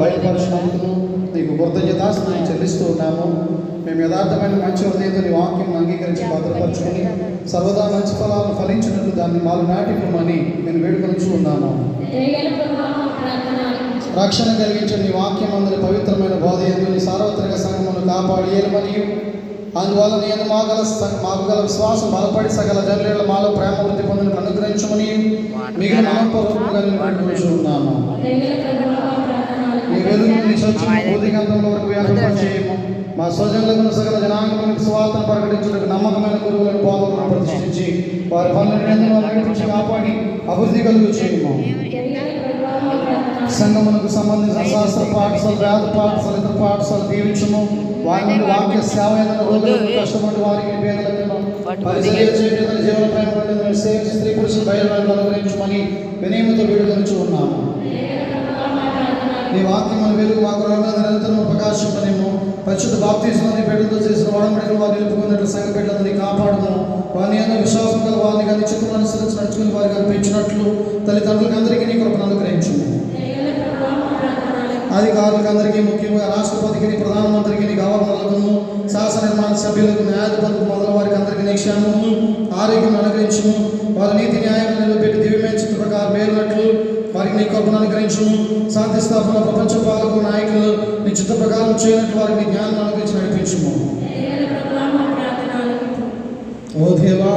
బయలుపరిచినందుకు నీకు కృతజ్ఞతాస్తుని చెల్లిస్తూ ఉన్నాము. మేము యథార్థమైన మంచి హృదయంతో నీ వాక్యం అంగీకరించి భద్రపరచుకొని సర్వదా మంచి ఫలాలను ఫలించినట్లు దాన్ని మాలు నాటికమని నేను వేడుకొలుచు ఉన్నాము. రక్షణ కలిగించిన నీ వాక్యం అందరి పవిత్రమైన బోధ ఎందు నీ సార్వత్రిక సంఘమును కాపాడి ఏలమనియు అందువల్ల నేను మాగల మాకు గల విశ్వాసం బలపడి సగల జనుల మాలో ప్రేమ వృద్ధి పొందిన అనుగ్రహించమని మిగిలిన మనపూర్వకంగా నేను ఉన్నాము. బోధిగంధంలో వరకు వ్యాపింపచేయము మా స్వజనులకు సకల జనాంగములకు స్వార్థను ప్రకటించుటకు నమ్మకమైన గురువులను బోధకులను ప్రతిష్ఠించి వారి పనులను నడిపించి కాపాడి అభివృద్ధి కలుగు చేయము. సంఘమునకు సంబంధించిన శాస్త్ర పాఠశాల వేద పాఠశాల ఇతర పాఠశాల దీవించము. వారి నుండి వాక్య సేవ ఏదైనా కష్టపడి వారికి పేదలకు పరిచర్య చేయడం జీవన పండితులను సేవించి స్త్రీ పురుషుల బయలు అనుగ్రహించమని నీ వాక్యం వెలుగు మాకు నిరంతరం ప్రకాశింపనేమో పరిశుద్ధ బాప్తీసుని బిడ్డలతో చేసిన వడంబడిని వారు నిలుపుకున్నట్లు సంఘ బిడ్డలని కాపాడము. వారిని అన్న విశ్వాసం గల వారిని కానీ చిత్రం అనుసరించి నడుచుకుని వారు కనిపించినట్లు తల్లిదండ్రులకు అందరికీ నీ కృపను అనుగ్రహించు అధికారులకు అందరికీ ముఖ్యంగా రాష్ట్రపతికి ప్రధానమంత్రికి గవర్నర్లకు శాసన నిర్మాణ సభ్యులకు న్యాయాధిపతులకు మొదల వారికి అందరికీ నీ క్షేమము ఆరోగ్యం అనుగ్రహించము. వారి నీతి న్యాయం నిలబెట్టి దివ్యమైన చిత్ర ప్రకారం మేలునట్లు నీ కృపను అనుగ్రహించము. శాంతి స్థాపన ప్రపంచ పాలకు నాయకులు నీ చిత్త ప్రకారం చేయనట్టు వారికి జ్ఞానం అనుగ్రహించి నడిపించము. ఓ దేవా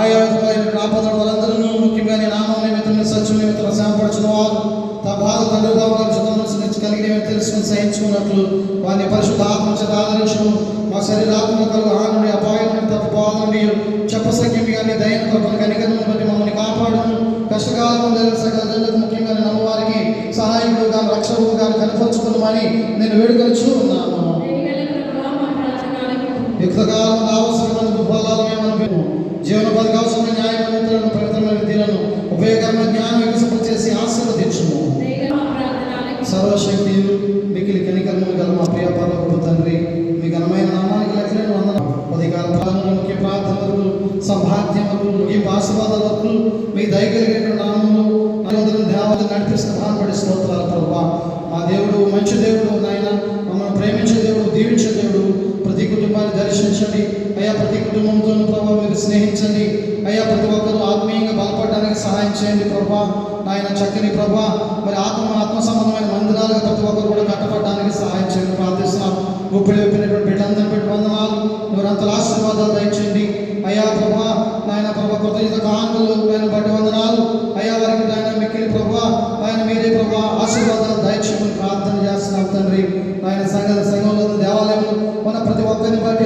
ఆయా విధమైన ఆపదల వారందరూ ముఖ్యంగా నీ నామం నిమిత్తం సత్యం నిమిత్తం శాంపరచిన వారు తమ బాధ తండ్రిగా వారి చిత్తం కలిగిన తెలుసుకుని సహించుకున్నట్లు వారిని పరిశుద్ధ ఆత్మ చేత ఆదరించము. మా శరీరాత్మ కలుగు ఆ అపాయం తప్పపోవాలండి. తప్పిపోవాలని కానీ దయన కృపను కనికరను బట్టి మమ్మల్ని కాపాడము. కష్టకాలం జరిగిన సకల జనులకు కనపరుచుకున్నామని నేను వేడుకొలుచు ఉన్నాను. యుక్తకాలం అవసరమైన ఫలాలు మేము జీవన పథకావసరమైన కుటుంబంతో ప్రభావ మీరు స్నేహించండి. అయ్యా ప్రతి ఒక్కరూ ఆత్మీయంగా బలపడడానికి సహాయం చేయండి ప్రభా. నాయన చక్కని ప్రభా మరి ఆత్మ ఆత్మ సంబంధమైన మందిరాలుగా ప్రతి ఒక్కరు కూడా కట్టపడడానికి సహాయం చేయండి. ప్రార్థిస్తున్నాం. గుప్పిడి చెప్పినటువంటి బిడ్డలందరూ పెట్టి వందనాలు. ఎవరంతల ఆశీర్వాదాలు దయచేయండి. అయ్యా ప్రభా నాయన ప్రభా కృతజ్ఞత కానుకలు ఆయన బట్టి వందనాలు. అయ్యా వారికి నాయన మిక్కిలి ప్రభా ఆయన మీరే ప్రభా ఆశీర్వాదాలు దయచేయమని ప్రార్థన చేస్తున్నాం తండ్రి. ఆయన సంఘ సంఘంలో దేవాలయంలో మన ప్రతి ఒక్కరిని బట్టి